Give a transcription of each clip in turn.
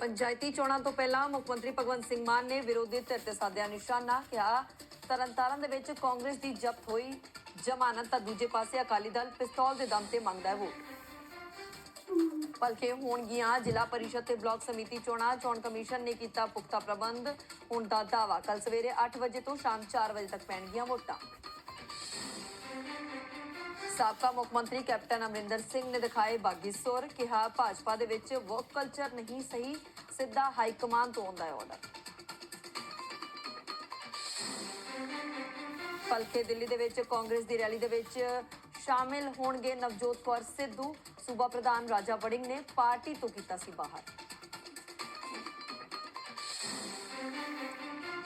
ਪੰਚਾਇਤੀ ਚੋਣਾਂ ਤੋਂ ਪਹਿਲਾਂ ਮੁੱਖ ਮੰਤਰੀ ਭਗਵੰਤ ਸਿੰਘ ਮਾਨ ਨੇ ਵਿਰੋਧੀ ਧਿਰ ਤੇ ਸਾਧਿਆ ਨਿਸ਼ਾਨਾ ਕਿਹਾ। ਤਰਨਤਾਰਨ ਦੇ ਵਿੱਚ ਕਾਂਗਰਸ ਦੀ ਜ਼ਬਤ ਹੋਈ। ਜ਼ਮਾਨਤ ਤਾਂ ਦੂਜੇ ਪਾਸੇ ਅਕਾਲੀ ਦਲ ਪਿਸਤੌਲ ਦੇ ਦਮ ਤੇ ਮੰਗਦਾ ਹੈ ਵੋਟ। ਭਲਕੇ ਹੋਣਗੀਆਂ ਜ਼ਿਲ੍ਹਾ ਪਰਿਸ਼ਦ ਤੇ ਬਲਾਕ ਸਮਿਤੀ ਚੋਣਾਂ, ਚੋਣ ਕਮਿਸ਼ਨ ਨੇ ਕੀਤਾ ਪੁਖਤਾ ਪ੍ਰਬੰਧ। ਹੁਣ ਦਾ ਦਾਵਾ ਕੱਲ ਸਵੇਰੇ 8 ਵਜੇ ਤੋਂ ਸ਼ਾਮ 4 ਵਜੇ ਤੱਕ ਪੈਣਗੀਆਂ ਵੋਟਾਂ। ਸਾਬਕਾ ਮੁੱਖ ਮੰਤਰੀ ਕੈਪਟਨ ਅਮਰਿੰਦਰ ਸਿੰਘ ਨੇ ਦਿਖਾਏ ਬਾਗੀ ਸੁਰ, ਕਿਹਾ ਭਾਜਪਾ ਦੇ ਵਿੱਚ ਵਰਕ ਕਲਚਰ ਨਹੀਂ ਸਹੀ, ਸਿੱਧਾ ਹਾਈ ਕਮਾਂਡ ਤੋਂ ਆਉਂਦਾ ਹੈ ਆਰਡਰ ਪਲਕੇ ਦਿੱਲੀ ਦੇ ਵਿੱਚ ਕਾਂਗਰਸ ਦੀ ਰੈਲੀ ਦੇ ਵਿੱਚ ਸ਼ਾਮਿਲ ਹੋਣਗੇ ਨਵਜੋਤ ਕੌਰ ਸਿੱਧੂ। ਸੂਬਾ ਪ੍ਰਧਾਨ ਰਾਜਾ ਵੜਿੰਗ ਨੇ ਪਾਰਟੀ ਤੋਂ ਕੀਤਾ ਸੀ ਬਾਹਰ।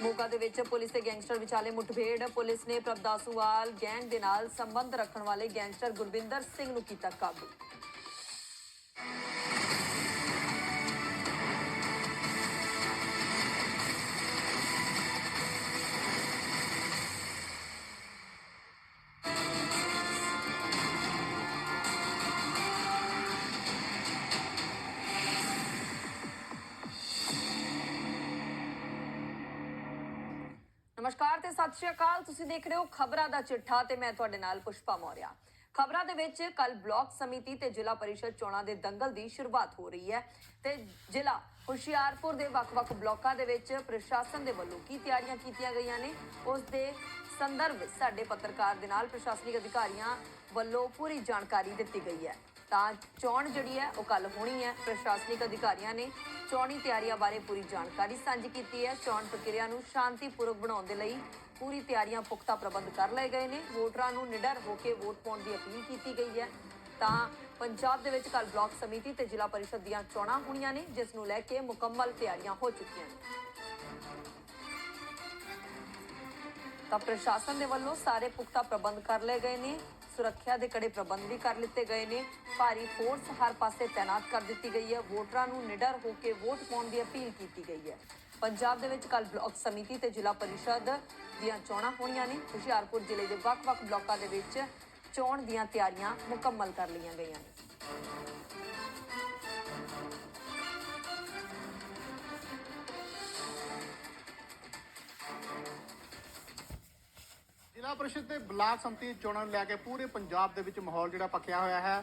ਮੋਗਾ ਦੇ ਵਿੱਚ ਪੁਲਿਸ ਤੇ ਗੈਂਗਸਟਰ ਵਿਚਾਲੇ ਮੁੱਠਭੇੜ ਪੁਲਿਸ ਨੇ ਪ੍ਰਭਦਾਸੂਵਾਲ ਗੈਂਗ ਦੇ ਨਾਲ ਸੰਬੰਧ ਰੱਖਣ ਵਾਲੇ ਗੈਂਗਸਟਰ ਗੁਰਵਿੰਦਰ ਸਿੰਘ ਨੂੰ ਕੀਤਾ ਕਾਬੂ। ਤੇ ਸਤਿ ਸ਼੍ਰੀ ਅਕਾਲ। ਤੁਸੀਂ ਦੇਖ ਰਹੇ ਹੋ ਖਬਰਾਂ ਦਾ ਚਿੱਠਾ ਤੇ ਮੈਂ ਤੁਹਾਡੇ ਨਾਲ ਪੁਸ਼ਪਾ ਮੌਰਿਆ। ਖਬਰਾਂ ਦੇ ਵਿੱਚ ਕੱਲ ਬਲਾਕ ਸਮਿਤੀ ਤੇ ਜ਼ਿਲ੍ਹਾ ਪਰਿਸ਼ਦ ਚੋਣਾਂ ਦੇ ਦੰਗਲ ਦੀ ਸ਼ੁਰੂਆਤ ਹੋ ਰਹੀ ਹੈ ਤੇ ਜ਼ਿਲ੍ਹਾ ਹੁਸ਼ਿਆਰਪੁਰ ਦੇ ਵੱਖ-ਵੱਖ ਬਲਾਕਾਂ ਦੇ ਵਿੱਚ ਪ੍ਰਸ਼ਾਸਨ ਦੇ ਵੱਲੋਂ ਕੀ ਤਿਆਰੀਆਂ ਕੀਤੀਆਂ ਗਈਆਂ ਨੇ, ਉਸ ਦੇ ਸੰਦਰਭ ਸਾਡੇ ਪੱਤਰਕਾਰ ਦੇ ਨਾਲ ਪ੍ਰਸ਼ਾਸਨਿਕ ਅਧਿਕਾਰੀਆਂ ਵੱਲੋਂ ਪੂਰੀ ਜਾਣਕਾਰੀ ਦਿੱਤੀ ਗਈ ਹੈ। ਤਾਂ ਚੋਣ ਜਿਹੜੀ ਹੈ ਉਹ ਕੱਲ ਹੋਣੀ ਹੈ। ਪ੍ਰਸ਼ਾਸਨਿਕ ਅਧਿਕਾਰੀਆਂ ਨੇ ਚੋਣੀ ਤਿਆਰੀਆਂ ਬਾਰੇ ਪੂਰੀ ਜਾਣਕਾਰੀ ਸਾਂਝੀ ਕੀਤੀ ਹੈ। ਚੋਣ ਪ੍ਰਕਿਰਿਆ ਨੂੰ ਸ਼ਾਂਤੀਪੂਰਵਕ ਬਣਾਉਣ ਦੇ ਲਈ ਪੂਰੀ ਤਿਆਰੀਆਂ ਪੁਖਤਾ ਪ੍ਰਬੰਧ ਕਰ ਲਏ ਗਏ ਨੇ। ਵੋਟਰਾਂ ਨੂੰ ਨਿਡਰ ਹੋ ਕੇ ਵੋਟ ਪਾਉਣ ਦੀ ਅਪੀਲ ਕੀਤੀ ਗਈ ਹੈ। ਤਾਂ ਪੰਜਾਬ ਦੇ ਵਿੱਚ ਕੱਲ ਬਲਾਕ ਸਮਿਤੀ ਤੇ ਜ਼ਿਲ੍ਹਾ ਪਰਿਸ਼ਦ ਦੀਆਂ ਚੋਣਾਂ ਹੋਣੀਆਂ ਨੇ, ਜਿਸ ਨੂੰ ਲੈ ਕੇ ਮੁਕੰਮਲ ਤਿਆਰੀਆਂ ਹੋ ਚੁੱਕੀਆਂ ਨੇ। ਤਾਂ ਪ੍ਰਸ਼ਾਸਨ ਦੇ ਵੱਲੋਂ ਸਾਰੇ ਪੁਖਤਾ ਪ੍ਰਬੰਧ ਕਰ ਲਏ ਗਏ ਨੇ। ਸੁਰੱਖਿਆ ਦੇ ਕੜੇ ਪ੍ਰਬੰਧ ਵੀ ਕਰ ਲਿੱਤੇ ਗਏ ਨੇ। ਭਾਰੀ ਫੋਰਸ ਹਰ ਪਾਸੇ ਤਾਇਨਾਤ ਕਰ ਦਿੱਤੀ ਗਈ ਹੈ। ਵੋਟਰਾਂ ਨੂੰ ਨਿਡਰ ਹੋ ਕੇ ਵੋਟ ਪਾਉਣ ਦੀ ਅਪੀਲ ਕੀਤੀ ਗਈ ਹੈ। ਪੰਜਾਬ ਦੇ ਵਿੱਚ ਕੱਲ ਬਲਾਕ ਸਮਿਤੀ ਤੇ ਜ਼ਿਲ੍ਹਾ ਪਰਿਸ਼ਦ ਦੀਆਂ ਚੋਣਾਂ ਹੋਣੀਆਂ ਨੇ। ਹੁਸ਼ਿਆਰਪੁਰ ਜ਼ਿਲ੍ਹੇ ਦੇ ਵੱਖ-ਵੱਖ ਬਲਾਕਾਂ ਦੇ ਵਿੱਚ ਚੋਣ ਦੀਆਂ ਤਿਆਰੀਆਂ ਮੁਕੰਮਲ ਕਰ ਲਈਆਂ ਗਈਆਂ ਨੇ। ਜ਼ਿਲ੍ਹਾ ਪਰਿਸ਼ਦ ਤੇ ਬਲਾਕ ਸੰਮਤੀ ਚੋਣਾਂ ਨੂੰ ਲੈ ਕੇ ਪੂਰੇ ਪੰਜਾਬ ਦੇ ਵਿੱਚ ਮਾਹੌਲ ਜਿਹੜਾ ਪੱਕਿਆ ਹੋਇਆ ਹੈ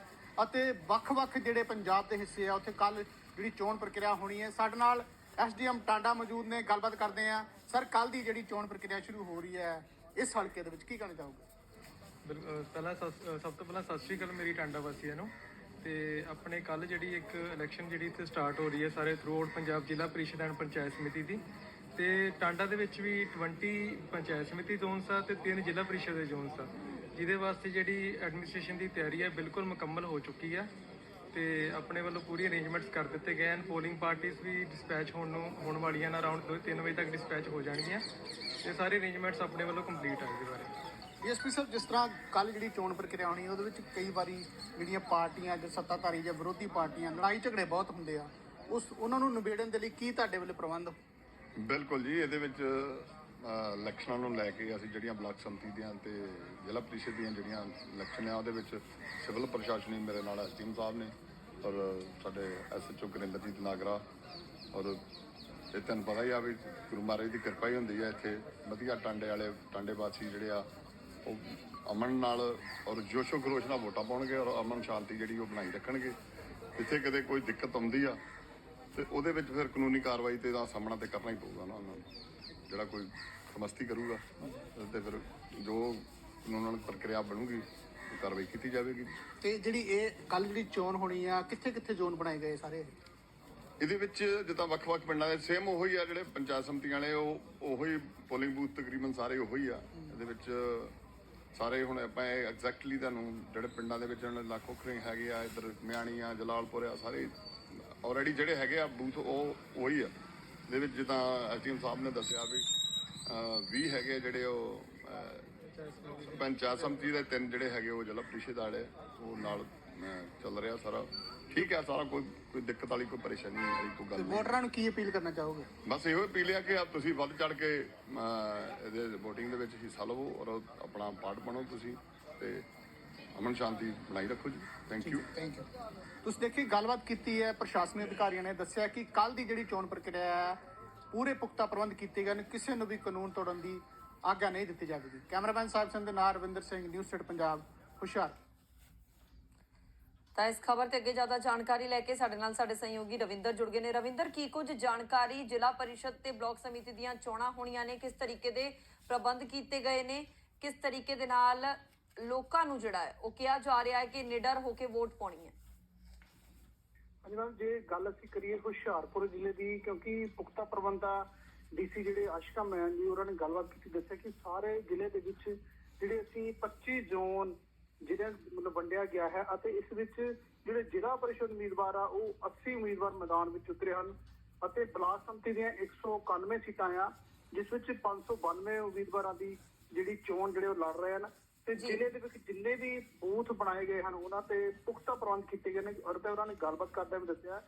ਅਤੇ ਵੱਖ-ਵੱਖ ਜਿਹੜੇ ਪੰਜਾਬ ਦੇ ਹਿੱਸੇ ਆ, ਉੱਥੇ ਕੱਲ ਜਿਹੜੀ ਚੋਣ ਪ੍ਰਕਿਰਿਆ ਹੋਣੀ ਹੈ। ਸਾਡੇ ਨਾਲ ਐਸਡੀਐਮ ਟਾਂਡਾ ਮੌਜੂਦ ਨੇ, ਗੱਲਬਾਤ ਕਰਦੇ ਆ ਸਰ ਕੱਲ ਦੀ ਜਿਹੜੀ ਚੋਣ ਪ੍ਰਕਿਰਿਆ ਸ਼ੁਰੂ ਹੋ ਰਹੀ ਹੈ, ਇਸ ਹਲਕੇ ਦੇ ਵਿੱਚ ਕੀ ਕਹਿਣਾ ਚਾਹੋਗੇ? ਪਹਿਲਾਂ ਸਤਿ- ਸਭ ਤੋਂ ਪਹਿਲਾਂ ਸਤਿ ਸ਼੍ਰੀ ਅਕਾਲ ਮੇਰੀ ਟਾਂਡਾ ਵਾਸੀਆਂ ਨੂੰ। ਤੇ ਆਪਣੇ ਕੱਲ ਜਿਹੜੀ ਇੱਕ ਇਲੈਕਸ਼ਨ ਜਿਹੜੀ ਇੱਥੇ ਸਟਾਰਟ ਹੋ ਰਹੀ ਹੈ ਸਾਰੇ ਥਰੂਆਊਟ ਪੰਜਾਬ ਜ਼ਿਲ੍ਹਾ ਪਰਿਸ਼ਦ ਐਂਡ ਪੰਚਾਇਤ ਸਮਿਤੀ ਦੀ। ਤੇ ਟਾਂਡਾ ਦੇ ਵਿੱਚ ਵੀ 20 ਪੰਚਾਇਤ ਸਮਿਤੀ ਜ਼ੋਨਸ ਆ ਤੇ ਤਿੰਨ ਜ਼ਿਲ੍ਹਾ ਪਰਿਸ਼ਦ ਦੇ ਜ਼ੋਨਸ ਆ। ਜਿਹਦੇ ਵਾਸਤੇ ਜਿਹੜੀ ਐਡਮਿਨਿਸਟ੍ਰੇਸ਼ਨ ਦੀ ਤਿਆਰੀ ਹੈ ਬਿਲਕੁਲ ਮੁਕੰਮਲ ਹੋ ਚੁੱਕੀ ਆ ਤੇ ਆਪਣੇ ਵੱਲੋਂ ਪੂਰੀ ਅਰੇਂਜਮੈਂਟਸ ਕਰ ਦਿੱਤੇ ਗਏ ਹਨ। ਪੋਲਿੰਗ ਪਾਰਟੀਆਂ ਵੀ ਡਿਸਪੈਚ ਹੋਣ ਨੂੰ, ਹੋਣ ਵਾਲੀਆਂ ਨੇ ਅਰਾਊਂਡ 2-3 ਵਜੇ ਤੱਕ ਡਿਸਪੈਚ ਹੋ ਜਾਣਗੀਆਂ। ਤੇ ਸਾਰੇ ਅਰੇਂਜਮੈਂਟਸ ਆਪਣੇ ਵੱਲੋਂ ਕੰਪਲੀਟ ਆ ਇਹਦੇ ਬਾਰੇ। ਡੀਐਸਪੀ ਸਾਹਿਬ ਜਿਸ ਤਰ੍ਹਾਂ ਕੱਲ ਜਿਹੜੀ ਚੋਣ ਪ੍ਰਕਿਰਿਆ ਹੋਣੀ, ਉਹਦੇ ਵਿੱਚ ਕਈ ਵਾਰੀ ਜਿਹੜੀਆਂ ਪਾਰਟੀਆਂ ਜਾਂ ਸੱਤਾਧਾਰੀ ਜਾਂ ਵਿਰੋਧੀ ਪਾਰਟੀਆਂ ਲੜਾਈ ਝਗੜੇ ਬਹੁਤ ਹੁੰਦੇ ਆ। ਉਸ, ਉਹਨਾਂ ਨੂੰ ਨਿਬੇੜਨ ਦੇ ਲਈ ਕੀ ਤੁਹਾਡੇ ਵੱਲੋਂ ਪ੍ਰਬੰਧ? ਬਿਲਕੁਲ ਜੀ, ਇਹਦੇ ਵਿੱਚ ਇਲੈਕਸ਼ਨਾਂ ਨੂੰ ਲੈ ਕੇ ਅਸੀਂ ਜਿਹੜੀਆਂ ਬਲਾਕ ਸੰਮਤੀ ਦੀਆਂ ਤੇ ਜ਼ਿਲ੍ਹਾ ਪ੍ਰੀਸ਼ਦ ਦੀਆਂ ਜਿਹੜੀਆਂ ਇਲੈਕਸ਼ਨ ਆ ਉਹਦੇ ਵਿੱਚ ਸਿਵਲ ਪ੍ਰਸ਼ਾਸਨੀ ਮੇਰੇ ਨਾਲ ਐਸਟੀਮ ਸਾਹਿਬ ਨੇ ਔਰ ਸਾਡੇ ਐਸਐਚਓ ਗੁਰਿੰਦਰਜੀਤ ਨਾਗਰਾ ਔਰ ਇਹ ਤੁਹਾਨੂੰ ਪਤਾ ਹੀ ਆ ਵੀ ਗੁਰੂ ਮਹਾਰਾਜ ਦੀ ਕਿਰਪਾ ਹੀ ਹੁੰਦੀ ਹੈ ਇੱਥੇ। ਵਧੀਆ ਟਾਂਡੇ ਵਾਲੇ, ਟਾਂਡੇ ਵਾਸੀ ਜਿਹੜੇ ਆ, ਉਹ ਅਮਨ ਨਾਲ ਔਰ ਜੋਸ਼ੋ ਖਰੋਸ਼ ਨਾਲ ਵੋਟਾਂ ਪਾਉਣਗੇ ਔਰ ਅਮਨ ਸ਼ਾਂਤੀ ਜਿਹੜੀ ਉਹ ਬਣਾਈ ਰੱਖਣਗੇ। ਇੱਥੇ ਕਦੇ ਕੋਈ ਦਿੱਕਤ ਆਉਂਦੀ ਆ ਤੇ ਉਹਦੇ ਵਿੱਚ ਫਿਰ ਕਾਨੂੰਨੀ ਕਾਰਵਾਈ ਤੇ ਦਾ ਸਾਹਮਣਾ ਤੇ ਕਰਨਾ ਹੀ ਪਊਗਾ ਨਾ ਉਹਨਾਂ ਨੂੰ। ਜਿਹੜਾ ਕੋਈ ਸਮਸਤੀ ਕਰੂਗਾ ਤੇ ਫਿਰ ਜੋ ਕਾਨੂੰਨ ਪ੍ਰਕਿਰਿਆ ਬਣੂਗੀ ਉਹ ਕਾਰਵਾਈ ਕੀਤੀ ਜਾਵੇਗੀ। ਤੇ ਜਿਹੜੀ ਇਹ ਕੱਲ ਜਿਹੜੀ ਚੋਣ ਹੋਣੀ ਆ ਕਿੱਥੇ ਕਿੱਥੇ ਜ਼ੋਨ ਬਣਾਏ ਗਏ ਸਾਰੇ? ਇਹਦੇ ਵਿੱਚ ਜਿੱਦਾਂ ਵੱਖ-ਵੱਖ ਪਿੰਡਾਂ ਦੇ ਸੇਮ ਉਹੀ ਆ ਜਿਹੜੇ ਪੰਚਾਇਤ ਸਮਤੀਆਂ ਵਾਲੇ ਉਹ ਉਹੀ ਪੋਲਿੰਗ ਬੂਥ ਤਕਰੀਬਨ ਸਾਰੇ ਉਹੀ ਆ। ਇਹਦੇ ਵਿੱਚ ਸਾਰੇ ਹੁਣ ਆਪਾਂ ਐਗਜ਼ੈਕਟਲੀ ਤੁਹਾਨੂੰ ਜਿਹੜੇ ਪਿੰਡਾਂ ਦੇ ਵਿੱਚ ਹੁਣ ਲਾਖੋ ਖਰੇ ਹੈਗੇ ਆ ਇਧਰ ਮਿਆਣੀ ਆ ਜਲਾਲਪੁਰ ਆ ਸਾਰੇ ਆਲਰੇਡੀ ਜਿਹੜੇ ਹੈਗੇ ਆ ਬੂਥ ਉਹ ਉਹੀ ਆ। ਦੇ ਵਿੱਚ ਜਿੱਦਾਂ ਐਸਟੀਐਮ ਸਾਹਿਬ ਨੇ ਦੱਸਿਆ ਵੀ 20 ਹੈਗੇ ਜਿਹੜੇ ਉਹ ਪੰਚਾਇਤ ਸਮਤੀ ਦੇ ਤਿੰਨ ਜਿਹੜੇ ਹੈਗੇ ਉਹ ਜ਼ਿਲ੍ਹਾ ਪ੍ਰੀਸ਼ਦ ਵਾਲੇ ਉਹ ਨਾਲ ਚੱਲ ਰਿਹਾ ਸਾਰਾ। ਠੀਕ ਹੈ ਸਾਰਾ ਕੋਈ ਕੋਈ ਦਿੱਕਤ ਵਾਲੀ ਕੋਈ ਪਰੇਸ਼ਾਨੀ ਨਹੀਂ ਆਈ ਕੋਈ ਗੱਲ ਨਹੀਂ। ਵੋਟਰਾਂ ਨੂੰ ਕੀ ਅਪੀਲ ਕਰਨਾ ਚਾਹੋਗੇ? ਬਸ ਇਹੋ ਅਪੀਲ ਹੈ ਕਿ ਆਪ ਤੁਸੀਂ ਵੱਧ ਚੜ ਕੇ ਇਹਦੇ VOTING ਦੇ ਵਿੱਚ ਹਿੱਸਾ ਲਵੋ ਔਰ ਆਪਣਾ ਪਾਰਟ ਬਣੋ ਤੁਸੀਂ। ਤੇ ਅਮਨ ਸ਼ਾਂਤੀ ਬਣਾਈ ਰੱਖੋ ਜੀ। ਥੈਂਕ ਯੂ ਥੈਂਕ ਯੂ ਤੁਸੀਂ ਦੇਖੀ ਗੱਲਬਾਤ ਕੀਤੀ ਹੈ ਪ੍ਰਸ਼ਾਸਨਿਕ ਅਧਿਕਾਰੀਆਂ ਨੇ ਦੱਸਿਆ ਕਿ ਕੱਲ ਦੀ ਜਿਹੜੀ ਚੋਣ ਪ੍ਰਕਿਰਿਆ ਹੈ ਪੂਰੇ ਪੁਖਤਾ ਪ੍ਰਬੰਧ ਕੀਤੇ ਗਏ ਨੇ ਕਿਸੇ ਨੂੰ ਵੀ ਕਾਨੂੰਨ ਤੋੜਨ ਦੀ ਆਗਿਆ ਨਹੀਂ ਦਿੱਤੀ ਜਾਵੇਗੀ। ਕੈਮਰਾਮੈਨ ਸਾਹਿਬ ਸਿੰਘ ਦੇ ਨਾਲ ਰਵਿੰਦਰ ਸਿੰਘ ਨਿਊਜ਼ ਸਟੇਟ ਪੰਜਾਬ ਹੁਸ਼ਿਆਰ। ਤਾਂ ਇਸ ਖਬਰ ਤੇ ਅੱਗੇ ਜ਼ਿਆਦਾ ਜਾਣਕਾਰੀ ਲੈ ਕੇ ਸਾਡੇ ਨਾਲ ਸਾਡੇ ਸਹਿਯੋਗੀ ਰਵਿੰਦਰ ਜੁੜ ਗਏ ਨੇ। ਰਵਿੰਦਰ ਕੀ ਕੁਝ ਜਾਣਕਾਰੀ ਜ਼ਿਲ੍ਹਾ ਪਰਿਸ਼ਦ ਤੇ ਬਲਾਕ ਸਮਿਤੀ ਦੀਆਂ ਚੋਣਾਂ ਹੋਣੀਆਂ ਨੇ? ਕਿਸ ਤਰੀਕੇ ਦੇ ਪ੍ਰਬੰਧ ਕੀਤੇ ਗਏ ਨੇ? ਕਿਸ ਤਰੀਕੇ ਦੇ ਨਾਲ ਲੋਕਾਂ ਨੂੰ ਜਿਹੜਾ ਹੈ, ਉਹ ਕਿਹਾ ਜਾ ਰਿਹਾ ਹੈ ਕਿ ਨਿਡਰ ਹੋ ਕੇ ਵੋਟ ਪਾਉਣੀ ਹੈ। ਹਾਂਜੀ ਮੈਮ, ਜੇ ਗੱਲ ਅਸੀਂ ਕਰੀਏ ਹੁਸ਼ਿਆਰਪੁਰ ਜ਼ਿਲ੍ਹੇ ਦੀ, ਕਿਉਂਕਿ ਪੁਖਤਾ ਪ੍ਰਬੰਧਾ ਡੀਸੀ ਜਿਹੜੇ ਆਸ਼ਕਾ ਮੈਨ ਜੀ, ਉਹਨਾਂ ਨੇ ਗੱਲਬਾਤ ਕੀਤੀ, ਦੱਸਿਆ ਕਿ ਸਾਰੇ ਜ਼ਿਲ੍ਹੇ ਦੇ ਵਿੱਚ ਜਿਹੜੇ ਅਸੀਂ 25 ਜ਼ੋਨ ਜਿਹੜੇ ਮਤਲਬ ਵੰਡਿਆ ਗਿਆ ਹੈ ਅਤੇ ਇਸ ਵਿੱਚ ਜਿਹੜੇ ਜ਼ਿਲ੍ਹਾ ਪਰਿਸ਼ਦ ਉਮੀਦਵਾਰ ਆ, ਉਹ 80 ਉਮੀਦਵਾਰ ਮੈਦਾਨ ਵਿੱਚ ਉਤਰੇ ਹਨ ਅਤੇ ਬਲਾਕ ਸੰਮਤੀ ਦੀਆਂ 191 ਸੀਟਾਂ ਆ, ਜਿਸ ਵਿੱਚ 592 ਉਮੀਦਵਾਰਾਂ ਦੀ ਜਿਹੜੀ ਚੋਣ ਜਿਹੜੇ ਉਹ ਲੜ ਰਹੇ ਹਨ। ਤੇ। ਜ਼ਿਲ੍ਹੇ ਦੇ ਵਿੱਚ ਜਿੰਨੇ ਵੀ ਬੂਥ ਬਣਾਏ ਗਏ ਹਨ ਉਹਨਾਂ ਤੇ ਪੁਖਤਾ ਪ੍ਰਬੰਧ ਕੀਤੇ ਗਏ ਨੇ ਔਰ ਤੇ ਉਹਨਾਂ ਨੇ ਗੱਲਬਾਤ ਕਰਦਿਆਂ ਵੀ ਦੱਸਿਆ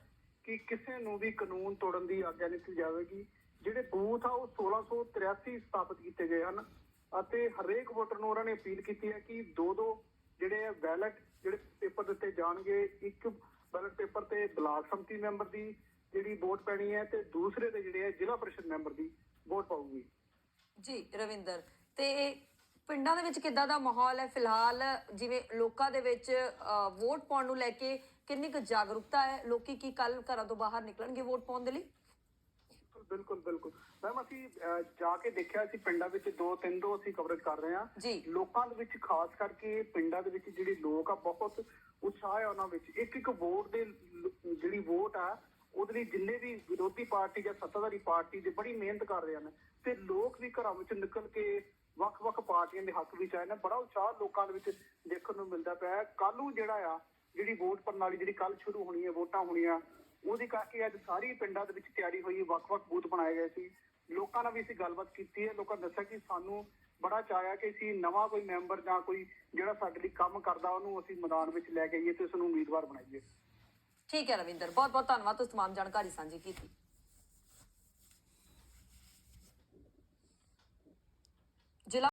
ਕਿ ਕਿਸੇ ਨੂੰ ਵੀ ਕਾਨੂੰਨ ਤੋੜਨ ਦੀ ਆਗਿਆ ਨਹੀਂ ਦਿੱਤੀ ਜਾਵੇਗੀ ਜਿਹੜੇ ਬੂਥ ਆ ਉਹ 1683 ਸਥਾਪਿਤ ਕੀਤੇ ਗਏ ਹਨ ਅਤੇ ਹਰੇਕ ਵੋਟਰ ਨੂੰ ਉਹਨਾਂ ਨੇ ਅਪੀਲ ਕੀਤੀ ਹੈ ਕਿ ਦੋ ਦੋ ਜਿਹੜੇ ਬੈਲਟ ਜਿਹੜੇ ਪੇਪਰ ਦਿੱਤੇ ਜਾਣਗੇ ਇੱਕ ਬੈਲਟ ਪੇਪਰ ਤੇ ਬਲਾਕ ਸੰਮਤੀ ਮੈਂਬਰ ਦੀ ਜਿਹੜੀ ਵੋਟ ਪੈਣੀ ਹੈ ਤੇ ਦੂਸਰੇ ਤੇ ਜਿਹੜੇ ਹੈ ਜ਼ਿਲ੍ਹਾ ਪਰਿਸ਼ਦ ਮੈਂਬਰ ਦੀ ਵੋਟ ਪਾਊਗੀ ਜੀ ਰਵਿੰਦਰ ਤੇ ਪਿੰਡਾਂ ਦੇ ਵਿੱਚ ਕਿੱਦਾਂ ਦਾ ਮਾਹੌਲ ਹੈ? ਫਿਲਹਾਲ ਜਿਵੇਂ ਲੋਕਾਂ ਦੇ ਵਿੱਚ ਵੋਟ ਪਾਉਣ ਨੂੰ ਲੈ ਕੇ ਕਿੰਨੀ ਕੁ ਜਾਗਰੂਕਤਾ ਹੈ? ਲੋਕੀ ਕੀ ਕੱਲ ਘਰਾਂ ਤੋਂ ਬਾਹਰ ਨਿਕਲਣਗੇ ਵੋਟ ਪਾਉਣ ਦੇ ਲਈ? ਬਿਲਕੁਲ ਬਿਲਕੁਲ ਮੈਮ ਅਸੀਂ ਜਾ ਕੇ ਦੇਖਿਆ ਸੀ ਪਿੰਡਾਂ ਵਿੱਚ ਦੋ ਤਿੰਨ ਦੋ ਅਸੀਂ ਕਵਰੇਜ ਕਰ ਰਹੇ ਹਾਂ। ਲੋਕਾਂ ਦੇ ਵਿੱਚ ਖਾਸ ਕਰਕੇ ਪਿੰਡਾਂ ਦੇ ਵਿੱਚ ਜਿਹੜੇ ਲੋਕ ਆ ਬਹੁਤ ਉਤਸ਼ਾਹ ਹੈ ਉਹਨਾਂ ਵਿੱਚ। ਇੱਕ ਇੱਕ ਵੋਟ ਦੇ ਜਿਹੜੀ ਵੋਟ ਆ ਉਹਦੇ ਲਈ ਜਿੰਨੇ ਵੀ ਵਿਰੋਧੀ ਪਾਰਟੀ ਜਾਂ ਸੱਤਾਧਾਰੀ ਪਾਰਟੀ ਦੇ ਬੜੀ ਮਿਹਨਤ ਕਰ ਰਹੇ ਹਨ। ਤੇ ਲੋਕ ਵੀ ਘਰਾਂ ਵਿੱਚ ਨਿਕਲ ਕੇ ਵੱਖ-ਵੱਖ ਪਾਰਟੀਆਂ ਦੇ ਹੱਕ ਵਿੱਚ ਆਏ ਨੇ, ਬੜਾ ਉਤਸ਼ਾਹ ਲੋਕਾਂ ਦੇ ਵਿੱਚ ਦੇਖਣ ਨੂੰ ਮਿਲਦਾ ਪਿਆ। ਹੈ ਕੱਲ੍ਹ ਨੂੰ ਜਿਹੜਾ ਆ, ਜਿਹੜੀ ਵੋਟ ਪ੍ਰਣਾਲੀ ਜਿਹੜੀ ਕੱਲ ਸ਼ੁਰੂ ਹੋਣੀ ਹੈ ਵੋਟਾਂ ਹੋਣੀਆਂ, ਉਹਦੇ ਕਰਕੇ ਅੱਜ ਸਾਰੀ ਪਿੰਡਾਂ ਦੇ ਵਿੱਚ ਤਿਆਰੀ ਹੋਈ ਵੱਖ-ਵੱਖ ਬੂਥ ਬਣਾਏ ਗਏ ਸੀ। ਲੋਕਾਂ ਨਾਲ ਵੀ ਅਸੀਂ ਗੱਲਬਾਤ ਕੀਤੀ ਹੈ, ਲੋਕਾਂ ਨੇ ਦੱਸਿਆ ਕਿ ਸਾਨੂੰ ਬੜਾ ਚਾਹਿਆ ਕਿ ਅਸੀਂ ਨਵਾਂ ਕੋਈ ਮੈਂਬਰ ਜਾਂ ਕੋਈ ਜਿਹੜਾ ਸਾਡੇ ਲਈ ਕੰਮ ਕਰਦਾ, ਉਹਨੂੰ ਅਸੀਂ ਮੈਦਾਨ ਵਿੱਚ ਲੈ ਕੇ ਆਈਏ ਤੇ ਉਸ ਨੂੰ ਉਮੀਦਵਾਰ ਬਣਾਈਏ। ਠੀਕ ਹੈ ਰਵਿੰਦਰ ਬਹੁਤ ਬਹੁਤ ਧੰਨਵਾਦ, ਤੁਸੀਂ ਤਮਾਮ ਜਾਣਕਾਰੀ ਸਾਂਝੀ ਕੀਤੀ।